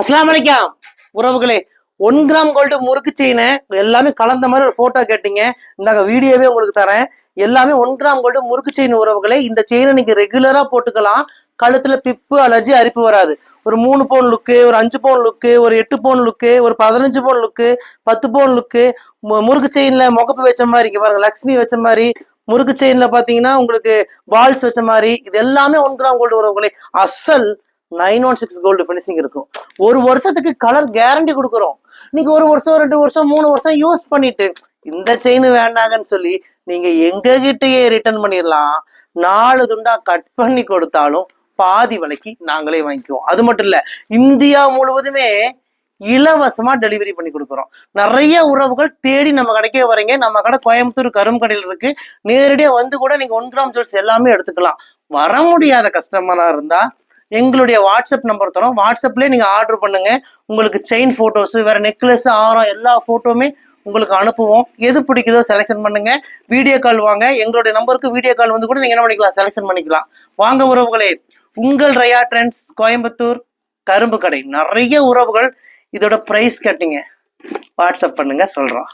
அஸ்லாம் வலைக்கம் உறவுகளே. ஒன் கிராம் கோல்டு முறுக்கு செயினை எல்லாமே கலந்த மாதிரி ஒரு போட்டோ கேட்டீங்க. இந்தாங்க வீடியோவே உங்களுக்கு தரேன். எல்லாமே ஒன் கிராம் கோல்டு முறுக்கு செயின் உறவுகளே. இந்த செயினை நீங்க ரெகுலரா போட்டுக்கலாம். கழுத்துல பிப்பு அலர்ஜி அரிப்பு வராது. ஒரு மூணு பவுன் லுக்கு ஒரு அஞ்சு பவுன் லுக்கு ஒரு எட்டு பவுன் லுக்கு ஒரு பதினஞ்சு பவுன் லுக்கு பத்து பவுன் லுக்கு முறுக்கு செயின்ல முகப்பு வச்ச மாதிரி இங்க பாருங்க லக்ஷ்மி வச்ச மாதிரி. முறுக்கு செயின்ல பாத்தீங்கன்னா உங்களுக்கு பால்ஸ் வச்ச மாதிரி. இது எல்லாமே ஒன் கிராம் கோல்டு உறவுகளே. அசல் nine one six gold finishing இருக்கும். ஒரு வருஷத்துக்கு கலர் கேரண்டி கொடுக்குறோம். நீங்க ஒரு வருஷம் ரெண்டு வருஷம் மூணு வருஷம் யூஸ் பண்ணிட்டு இந்த செயின் வேண்டாங்கன்னு சொல்லி நீங்க எங்க கிட்டயே ரிட்டர்ன் பண்ணிடலாம் நாலு துண்டா கட் பண்ணி கொடுத்தாலும் பாதி விலைக்கு நாங்களே வாங்கிக்குவோம். அது மட்டும் இல்ல இந்தியா முழுவதுமே இலவசமா டெலிவரி பண்ணி கொடுக்குறோம். நிறைய உறவுகள் தேடி நம்ம கடைக்கே வரீங்க நம்ம கடை கோயம்புத்தூர் கரும்புக்கடையில் இருக்கு. நேரடியா வந்து கூட நீங்க ஒன் கிராம் ஜுவல்ஸ் எல்லாமே எடுத்துக்கலாம். வர முடியாத கஸ்டமரா இருந்தா எங்களுடைய வாட்ஸ்அப் நம்பர் தரோம். வாட்ஸ்அப்லேயே நீங்கள் ஆர்டர் பண்ணுங்க. உங்களுக்கு செயின் ஃபோட்டோஸ் வேறு நெக்லஸ் ஆரம் எல்லா ஃபோட்டோவுமே உங்களுக்கு அனுப்புவோம். எது பிடிக்குதோ செலெக்ஷன் பண்ணுங்க. வீடியோ கால் வாங்க. எங்களுடைய நம்பருக்கு வீடியோ கால் வந்து கூட நீங்கள் என்ன பண்ணிக்கலாம்? செலெக்ஷன் பண்ணிக்கலாம். வாங்க உறவுகளே உங்கள் ரயா ட்ரெண்ட்ஸ் கோயம்புத்தூர் கரும்பு கடை. நிறைய உறவுகள் இதோட ப்ரைஸ் கட்டிங்க. வாட்ஸ்அப் பண்ணுங்க சொல்கிறோம்